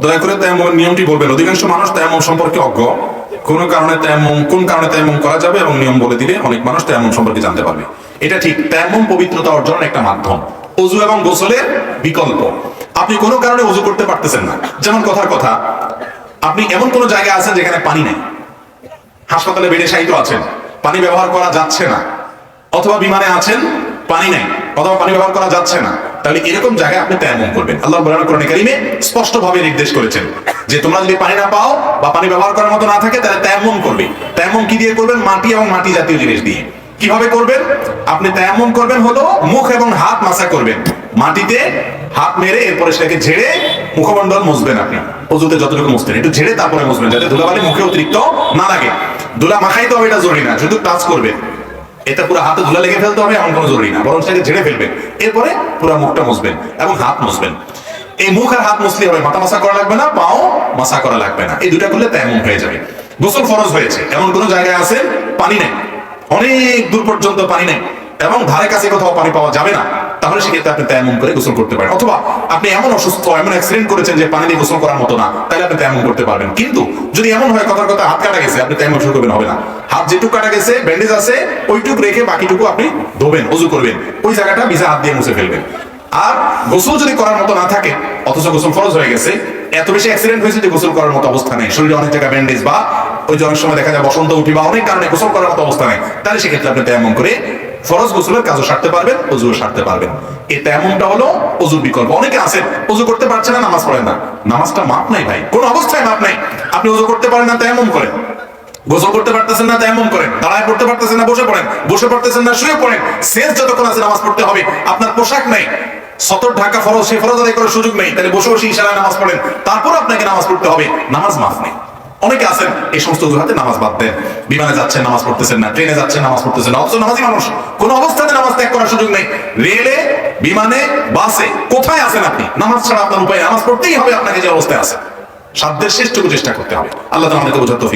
দয়া করে তেমন নিয়মটি বলবেন। অধিকাংশ মানুষ তেমন সম্পর্কে অজ্ঞ। কোন কারণে তেমন, কোন কারণে তেমন করা যাবে এবং নিয়ম বলে দিলে অনেক মানুষ তেমন সম্পর্কে জানতে পারবে। এটা ঠিক। তেমন পবিত্রতা অর্জনের একটা মাধ্যম। অজু এবং গোসলের বিকল্প। আপনি কোনো কারণে অজু করতে পারতেছেন না। যেমন কথার কথা, আপনি এমন কোন জায়গায় আছেন যেখানে পানি নেই। হাসপাতালে বেডে শায়িত আছেন। পানি ব্যবহার করা যাচ্ছে না। অথবা বিমানে আছেন, পানি নেই। অথবা পানি ব্যবহার করা যাচ্ছে না। তাহলে এরকম জায়গায় আপনি তেমন করবেন। আল্লাহ বলার কোরআন কারিমে স্পষ্ট ভাবে নির্দেশ করেছেন যে তোমরা যদি পানি না পাও বা পানি ব্যবহার করার মতো না থাকে, তাহলে তেমন করবে। তেমন কি দিয়ে করবেন? মাটি এবং মাটি জাতীয় জিনিস দিয়ে। কীভাবে করবেন? আপনি তেমন করবেন হলো মুখ এবং হাত মাসা করবেন। মাটিতে হাত মেরে এরপরে সেটাকে ঝেড়ে মুখমণ্ডল মুছবেন আপনি। অজুতে যতটুকু মুছতেন, একটু ঝেড়ে তারপরে মুছবেন, যাতে ধুলাবালি মুখে অতিরিক্ত না লাগে। ধুলা মাখাই তো হবে, এটা জরুরি না। শুধু টাচ করবেন। এটা পুরো হাতে ধুলা লেগে ফেলতে হবে এমন কোনো জরুরি না। বরং সেটা ঝেড়ে ফেলবেন। এরপরে পুরো মুখটা মুছবেন এবং হাত মুছবেন। এই মুখ আর হাত মুছলে হবে মাথা মাসা করা লাগবে না, পাও মাসা করা লাগবে না। এই দুটা করলে তেমন হয়ে যাবে। গোসল ফরজ হয়েছে। এমন কোন জায়গায় আছে পানি নেই। অনেক দূর পর্যন্ত পানি নেই। এবং ধারে কাছে কোথাও পানি পাওয়া যাবে না, তাহলে সেক্ষেত্রে আপনি তেমন করে গোসল করতে পারেন। অথবা আপনি এমন অসুস্থ, এমন অ্যাক্সিডেন্ট করেছেন যে পানি দিয়ে গোসল করার মতো না, তাহলে আপনি তেমন করতে পারবেন। কিন্তু যদি এমন হয়, কথার কথা, হাত কাটা গেছে, আপনি তেমন শুরু করবেন হবে না। হাত যেটুকু কাটা গেছে ব্যান্ডেজ আছে, ওইটুকু রেখে বাকিটুকু আপনি ধোবেন, অজু করবেন। ওই জায়গাটা ভিজা হাত দিয়ে মুছে ফেলবেন। আর গোসল যদি করার মতো না থাকে, অথচ গোসল ফরজ হয়ে গেছে, এত বেশি অ্যাক্সিডেন্ট হয়েছে যে গোসল করার মতো অবস্থা নেই। শরীরে অনেক জায়গায় ব্যান্ডেজ বা ওই যে অনেক সময় দেখা যায় বসন্ত উঠি বা অনেক কারণে গোসল করার মতো অবস্থা নেই, তাহলে সেক্ষেত্রে আপনি তেমন করে ফরজ গোসলের কাজও সারতে পারবেন, অজুও সারতে পারবেন। এই তেমনটা হলো অজুর বিকল্প। অনেকে আছেন, অজু করতে পারছে না, নামাজ পড়েন না। নামাজটা মাপ নাই ভাই, কোন অবস্থায় মাপ নাই। আপনি অজু করতে পারেন না, তেমন করেন। গোসল করতে পারতেছেন না, তেমন করেন। দাঁড়ায় পড়তে পারতেছেন না, বসে পড়েন। বসে পড়তেছেন না, শুয়ে পড়েন। শেষ যতক্ষণ আছে নামাজ পড়তে হবে। আপনার পোশাক নেই। সতর ঢাকা ফরজ সেই ফরজ আদায় করার সুযোগ নেই। তাহলে বসে বসে ইশারায় নামাজ পড়েন। তারপর আপনাকে নামাজ পড়তে হবে। নামাজ মাফ নেই। অনেকে আছেন, এই সমস্ত অজুহাতে নামাজ বাদ দেন। বিমানে যাচ্ছেন, নামাজ পড়তেছেন না। ট্রেনে যাচ্ছেন, নামাজ পড়তেছেন না। অথচ নামাজি মানুষ, কোনো অবস্থাতে নামাজ ত্যাগ করার সুযোগ নেই। রেলে, বিমানে, বাসে, কোথায় আছেন আপনি? নামাজ ছাড়া আপনার উপায় নামাজ পড়তেই হবে, আপনাকে যে অবস্থায় আছে। সাধ্যের শ্রেষ্ঠ চেষ্টা করতে হবে। আল্লাহ আমাদেরকে বোঝার তৌফিক